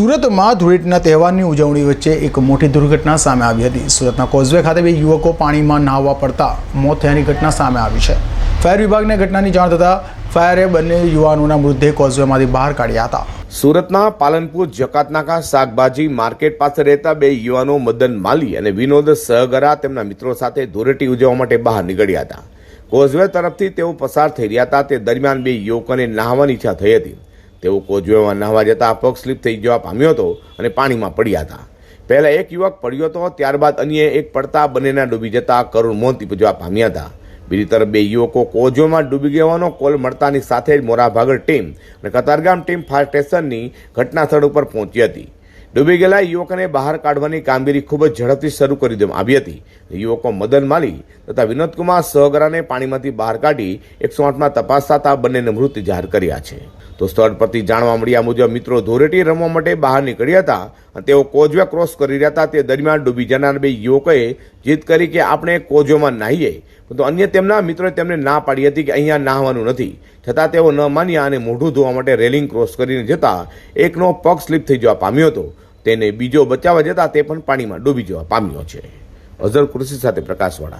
સુરતમાં ધૂળેટના તહેવારની ઉજવણી વચ્ચે એક મોટી દુર્ઘટના સામે આવી હતી. સુરતના કોઝવે ખાતે બે યુવકો પાણીમાં નહાવા પડતા મોત થયાની ઘટના સામે આવી છે. ફાયર વિભાગને ઘટનાની જાણ થતાં ફાયરે બંને યુવાનોના મૃતદેહ કોઝવેમાંથી બહાર કાઢ્યા હતા. સુરતના પાલનપુર જકાતનાકા શાકભાજી માર્કેટ પાસે રહેતા બે યુવાનો મદન માલી અને વિનોદ સહગરા તેમના મિત્રો સાથે ધૂળેટી ઉજવવા માટે બહાર નીકળ્યા હતા. કોઝવે તરફથી તેઓ પસાર થઈ રહ્યા હતા. તે દરમિયાન બે યુવકોને નહાવાની ઈચ્છા થઈ હતી. તેઓ કોઝવેમાં નહાવા જતા પગ સ્લીપ થઈ જવા પામ્યો હતો અને પાણીમાં પડ્યા હતા. પહેલાં એક યુવક પડ્યો હતો, ત્યારબાદ અન્ય એક પડતા બંનેના ડૂબી જતા કરુણ મોત નીપજવા પામ્યા હતા. બીજી તરફ બે યુવકો કોજોમાં ડૂબી ગયાનો કોલ મળતાની સાથે જ મોરાભાગર ટીમ અને કતારગામ ટીમ ફાયર સ્ટેશનની ઘટના સ્થળ ઉપર પહોંચી હતી. ડૂબી ગયેલા યુવકોને બહાર કાઢવાની કામગીરી ખૂબ જ ઝડપથી શરૂ કરી દેવામાં આવી હતી. યુવકો મદન માલી તથા વિનોદકુમાર સહગરાને પાણીમાંથી બહાર કાઢી એકસો આઠમાં તપાસ થતા બંનેને મૃત જાહેર કર્યા છે. તો સ્થળ પરથી જાણવા મળ્યા મુજબ મિત્રો ધોરેટી રમવા માટે બહાર નીકળ્યા હતા અને તેઓ કોજવે ક્રોસ કરી રહ્યા હતા. તે દરમિયાન ડૂબી જનાર બે યુવકોએ જીદ કરી કે આપણે કોજોમાં નાહીએ. પરંતુ અન્ય તેમના મિત્રોએ તેમને ના પાડી હતી કે અહીંયા નાહવાનું નથી. છતાં તેઓ ન માન્યા અને મોઢું ધોવા માટે રેલિંગ ક્રોસ કરીને જતા એકનો પગ સ્લીપ થઈ જવા પામ્યો હતો. તેને બીજો બચાવવા જતા તે પણ પાણીમાં ડૂબી જવા પામ્યો છે. અઝર કૃષિ સાથે પ્રકાશવાળા.